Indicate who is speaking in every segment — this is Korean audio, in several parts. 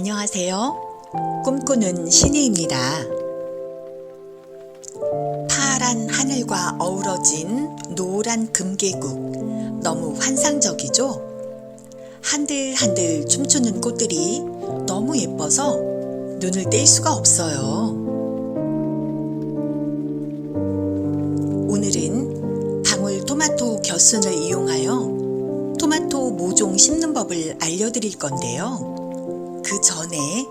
Speaker 1: 안녕하세요. 꿈꾸는 신이입니다. 파란 하늘과 어우러진 노란 금계국. 너무 환상적이죠? 한들한들 춤추는 꽃들이 너무 예뻐서 눈을 뗄 수가 없어요. 오늘은 방울 토마토 겨순을 이용하여 토마토 모종 심는 법을 알려드릴 건데요. 그 전에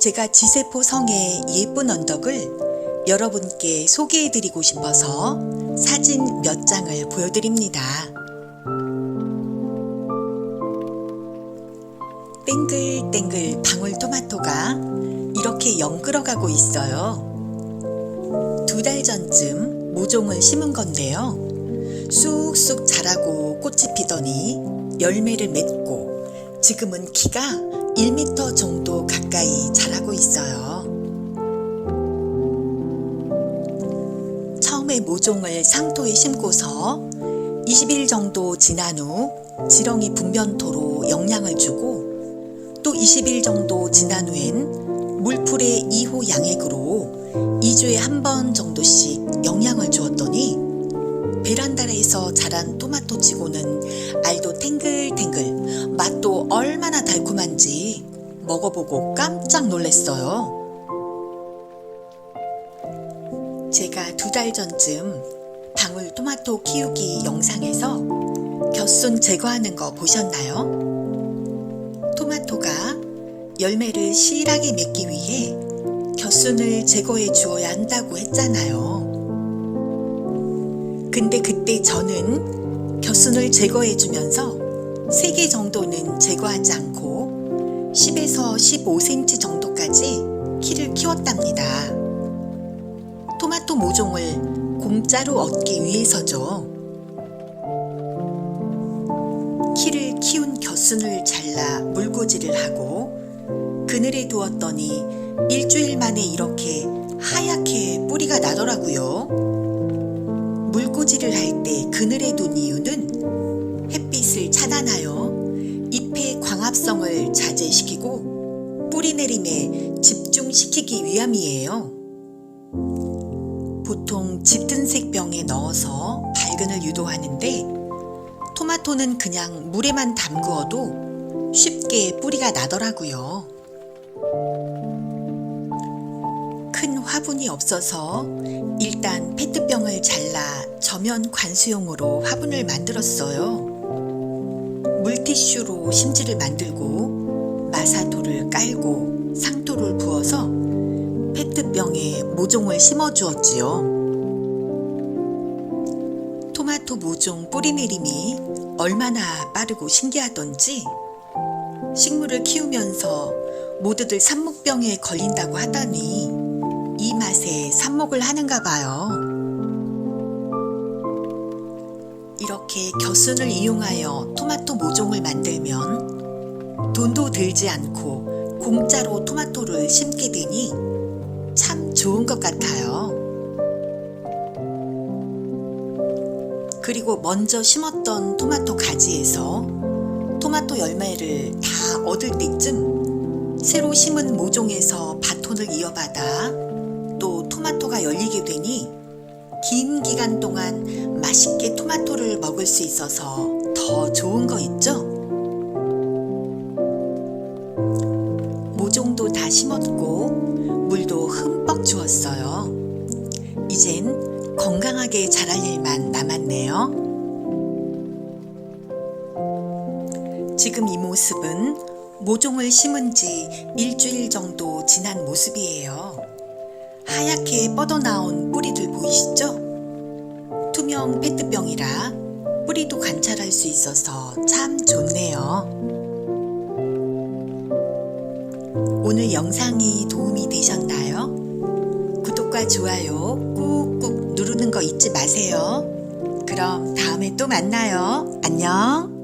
Speaker 1: 제가 지세포 성의 예쁜 언덕을 여러분께 소개해드리고 싶어서 사진 몇 장을 보여드립니다. 땡글땡글 방울토마토가 이렇게 연끌어가고 있어요. 두 달 전쯤 모종을 심은 건데요. 쑥쑥 자라고 꽃이 피더니 열매를 맺고 지금은 키가 1m 정도 가까이 자라고 있어요. 처음에 모종을 상토에 심고서 20일 정도 지난 후 지렁이 분변토로 영양을 주고 또 20일 정도 지난 후엔 물풀의 2호 양액으로 2주에 한 번 정도씩 영양을 주었더니 베란다에서 자란 토마토 치고는 알도 탱글탱글 먹어보고 깜짝 놀랐어요. 제가 두 달 전쯤 방울 토마토 키우기 영상에서 곁순 제거하는 거 보셨나요? 토마토가 열매를 실하게 맺기 위해 곁순을 제거해 주어야 한다고 했잖아요. 근데 그때 저는 곁순을 제거해 주면서 3개 정도는 제거하지 않고 10에서 15cm 정도까지 키를 키웠답니다. 토마토 모종을 공짜로 얻기 위해서죠. 키를 키운 곁순을 잘라 물고지를 하고 그늘에 두었더니 일주일 만에 이렇게 하얗게 뿌리가 나더라고요. 물고지를 할 때 그늘에 둔 이유는 자제시키고 뿌리 내림에 집중시키기 위함이에요. 보통 짙은색 병에 넣어서 발근을 유도하는데 토마토는 그냥 물에만 담그어도 쉽게 뿌리가 나더라고요. 큰 화분이 없어서 일단 페트병을 잘라 저면 관수용으로 화분을 만들었어요. 물티슈로 심지를 만들고 마사토를 깔고 상토를 부어서 페트병에 모종을 심어 주었지요. 토마토 모종 뿌리 내림이 얼마나 빠르고 신기하던지 식물을 키우면서 모두들 삽목병에 걸린다고 하더니 이 맛에 삽목을 하는가 봐요. 이렇게 겨순을 이용하여 토마토 모종을 만들면 돈도 들지 않고 공짜로 토마토를 심게 되니 참 좋은 것 같아요. 그리고 먼저 심었던 토마토 가지에서 토마토 열매를 다 얻을 때쯤 새로 심은 모종에서 바톤을 이어받아 또 토마토가 열리게 되니 긴 기간 동안 맛있게 토마토를 먹을 수 있어서 더 좋은 거 있죠? 다 심었고 물도 흠뻑 주었어요. 이젠 건강하게 자랄 일만 남았네요. 지금 이 모습은 모종을 심은 지 일주일 정도 지난 모습이에요. 하얗게 뻗어나온 뿌리들 보이시죠? 투명 페트병이라 뿌리도 관찰할 수 있어서 참 좋네요. 오늘 영상이 도움이 되셨나요? 구독과 좋아요 꾹꾹 누르는 거 잊지 마세요. 그럼 다음에 또 만나요. 안녕.